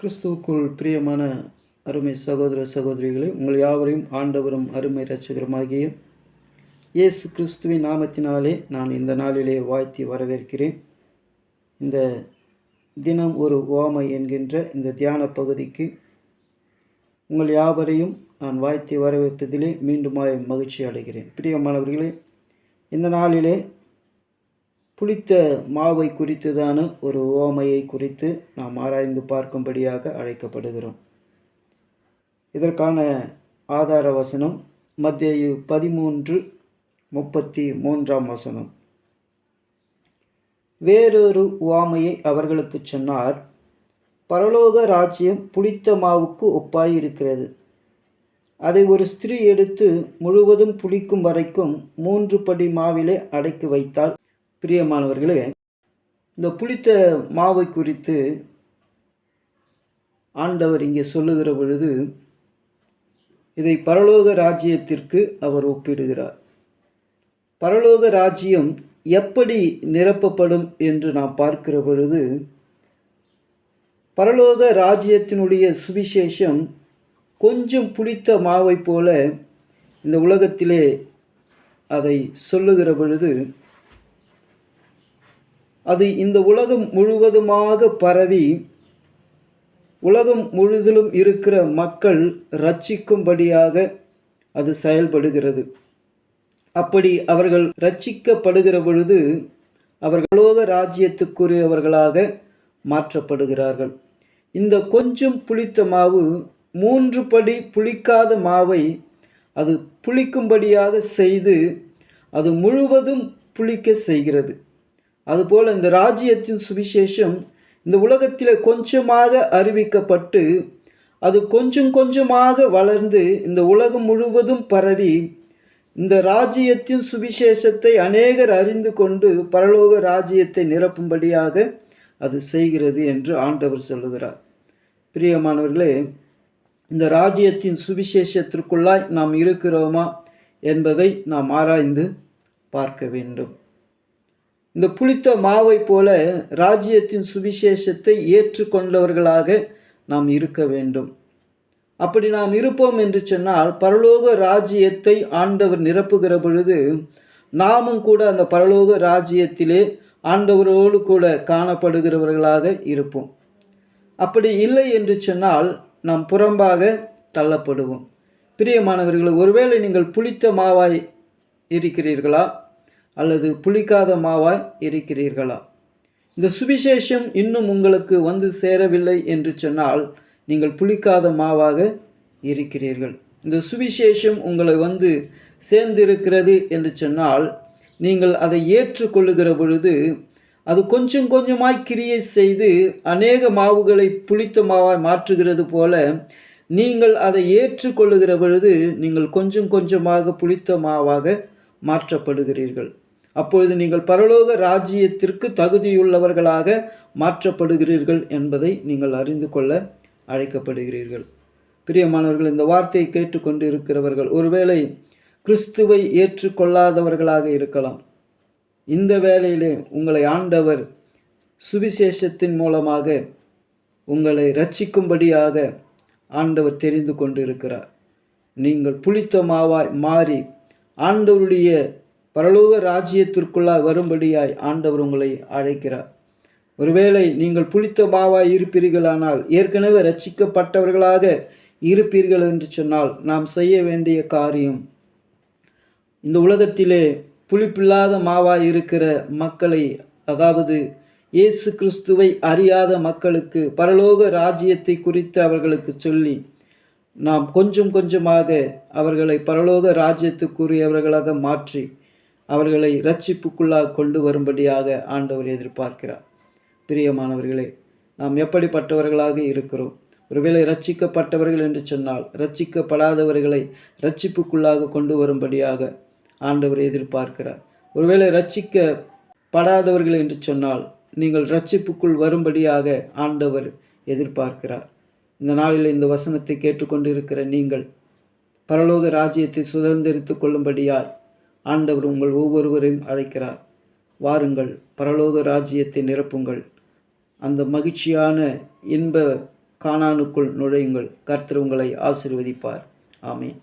கிறிஸ்துவுக்குள் பிரியமான அருமை சகோதர சகோதரிகளை உங்கள் யாவரையும் ஆண்டவரும் அருமை இரட்சகருமாகிய இயேசு கிறிஸ்துவின் நாமத்தினாலே நான் இந்த நாளிலே வாழ்த்தி வரவேற்கிறேன். இந்த தினம் ஒரு ஓமை என்கின்ற இந்த தியான பகுதிக்கு உங்கள் யாவரையும் நான் வாழ்த்தி வரவேற்பதிலே மீண்டுமாய் மகிழ்ச்சி அடைகிறேன். பிரியமானவர்களே இந்த நாளிலே புளித்த மாவை குறித்துதான ஒரு ஓமையை குறித்து நாம் ஆராய்ந்து பார்க்கும்படியாக அழைக்கப்படுகிறோம். இதற்கான ஆதார வசனம் மத்திய பதிமூன்று முப்பத்தி மூன்றாம் வசனம். வேறொரு உவாமையை அவர்களுக்கு சொன்னார். பரலோக ராஜ்யம் புளித்த மாவுக்கு ஒப்பாயிருக்கிறது. அதை ஒரு ஸ்திரீ எடுத்து முழுவதும் புளிக்கும் வரைக்கும் மூன்று படி மாவிலே அடைக்கி வைத்தால் பிரியமானவர்களே இந்த புளித்த மாவை குறித்து ஆண்டவர் இங்கே சொல்லுகிற பொழுது இதை பரலோக ராஜ்யத்திற்கு அவர் ஒப்பிடுகிறார். பரலோக ராஜ்யம் எப்படி நிரப்பப்படும் என்று நாம் பார்க்கிற பொழுது பரலோக ராஜ்யத்தினுடைய சுவிசேஷம் கொஞ்சம் புளித்த மாவை போல இந்த உலகத்திலே அதை சொல்லுகிற பொழுது அது இந்த உலகம் முழுவதுமாக பரவி உலகம் முழுதிலும் இருக்கிற மக்கள் ரட்சிக்கும்படியாக அது செயல்படுகிறது. அப்படி அவர்கள் ரட்சிக்கப்படுகிற பொழுது அவர்களோக ராஜ்யத்துக்குரியவர்களாக மாற்றப்படுகிறார்கள். இந்த கொஞ்சம் புளித்த மாவு மூன்று படி புளிக்காத மாவை அது புளிக்கும்படியாக செய்து அது முழுவதும் புளிக்க செய்கிறது. அதுபோல் இந்த ராஜ்யத்தின் சுவிசேஷம் இந்த உலகத்தில் கொஞ்சமாக அறிவிக்கப்பட்டு அது கொஞ்சம் கொஞ்சமாக வளர்ந்து இந்த உலகம் முழுவதும் பரவி இந்த ராஜ்யத்தின் சுவிசேஷத்தை அநேகர் அறிந்து கொண்டு பரலோக ராஜ்யத்தை நிரப்பும்படியாக அது செய்கிறது என்று ஆண்டவர் சொல்லுகிறார். பிரியமானவர்களே இந்த ராஜ்யத்தின் சுவிசேஷத்திற்குள்ளாய் நாம் இருக்கிறோமா என்பதை நாம் ஆராய்ந்து பார்க்க வேண்டும். இந்த புளித்த மாவை போல ராஜ்யத்தின் சுவிசேஷத்தை ஏற்றுக்கொண்டவர்களாக நாம் இருக்க வேண்டும். அப்படி நாம் இருப்போம் என்று சொன்னால் பரலோக ராஜ்யத்தை ஆண்டவர் நிரப்புகிற பொழுது நாமும் கூட அந்த பரலோக ராஜ்யத்திலே ஆண்டவரோடு கூட காணப்படுகிறவர்களாக இருப்போம். அப்படி இல்லை என்று சொன்னால் நாம் புறம்பாக தள்ளப்படுவோம். பிரியமானவர்கள் ஒருவேளை நீங்கள் புளித்த மாவாய் இருக்கிறீர்களா? அல்லது புளிக்காத மாவாய் இருக்கிறீர்களா? இந்த சுவிசேஷம் இன்னும் உங்களுக்கு வந்து சேரவில்லை என்று சொன்னால் நீங்கள் புளிக்காத மாவாக இருக்கிறீர்கள். இந்த சுவிசேஷம் உங்களை வந்து சேர்ந்திருக்கிறது என்று சொன்னால் நீங்கள் அதை ஏற்றுக்கொள்ளுகிற பொழுது அது கொஞ்சம் கொஞ்சமாய் கிரியை செய்து அநேக மாவுகளை புளித்த மாவாய் மாற்றுகிறது போல நீங்கள் அதை ஏற்றுக்கொள்ளுகிற பொழுது நீங்கள் கொஞ்சம் கொஞ்சமாக புளித்த மாவாக மாற்றப்படுகிறீர்கள். அப்பொழுது நீங்கள் பரலோக ராஜ்யத்திற்கு தகுதியுள்ளவர்களாக மாற்றப்படுகிறீர்கள் என்பதை நீங்கள் அறிந்து கொள்ள அழைக்கப்படுகிறீர்கள். பிரியமானவர்கள் இந்த வார்த்தையை கேட்டுக்கொண்டு இருக்கிறவர்கள் ஒருவேளை கிறிஸ்துவை ஏற்றுக்கொள்ளாதவர்களாக இருக்கலாம். இந்த வேளையிலே உங்களை ஆண்டவர் சுவிசேஷத்தின் மூலமாக உங்களை ரட்சிக்கும்படியாக ஆண்டவர் தெரிந்து கொண்டு இருக்கிறார் நீங்கள் புளித்த மாவாய் மாறி ஆண்டவருடைய பரலோக ராஜ்யத்திற்குள்ளாய் வரும்படியாய் ஆண்டவர் உங்களை அழைக்கிறார். ஒருவேளை நீங்கள் புளித்த மாவாய் இருப்பீர்களானால் ஏற்கனவே ரட்சிக்கப்பட்டவர்களாக இருப்பீர்கள் என்று சொன்னால் நாம் செய்ய வேண்டிய காரியம் இந்த உலகத்திலே புளிப்பில்லாத மாவாய் இருக்கிற மக்களை அதாவது இயேசு கிறிஸ்துவை அறியாத மக்களுக்கு பரலோக ராஜ்யத்தை குறித்து அவர்களுக்கு சொல்லி நாம் கொஞ்சம் கொஞ்சமாக அவர்களை பரலோக ராஜ்யத்துக்குரியவர்களாக மாற்றி அவர்களை ரட்சிப்புக்குள்ளாக கொண்டு வரும்படியாக ஆண்டவர் எதிர்பார்க்கிறார். பிரியமானவர்களே நாம் எப்படிப்பட்டவர்களாக இருக்கிறோம்? ஒருவேளை ரட்சிக்கப்பட்டவர்கள் என்று சொன்னால் ரட்சிக்கப்படாதவர்களை ரட்சிப்புக்குள்ளாக கொண்டு வரும்படியாக ஆண்டவர் எதிர்பார்க்கிறார். ஒருவேளை ரட்சிக்கப்படாதவர்கள் என்று சொன்னால் நீங்கள் ரட்சிப்புக்குள் வரும்படியாக ஆண்டவர் எதிர்பார்க்கிறார். இந்த நாளில் இந்த வசனத்தை கேட்டுக்கொண்டு இருக்கிற நீங்கள் பரலோக ராஜ்யத்தை சுதந்திரித்து கொள்ளும்படியாய் ஆண்டவர் உங்கள் ஒவ்வொருவரையும் அழைக்கிறார். வாருங்கள் பரலோக ராஜ்யத்தை நிரப்புங்கள். அந்த மகிழ்ச்சியான இன்ப காணானுக்குள் நுழையுங்கள். கர்த்தர் உங்களை ஆசிர்வதிப்பார். ஆமேன்.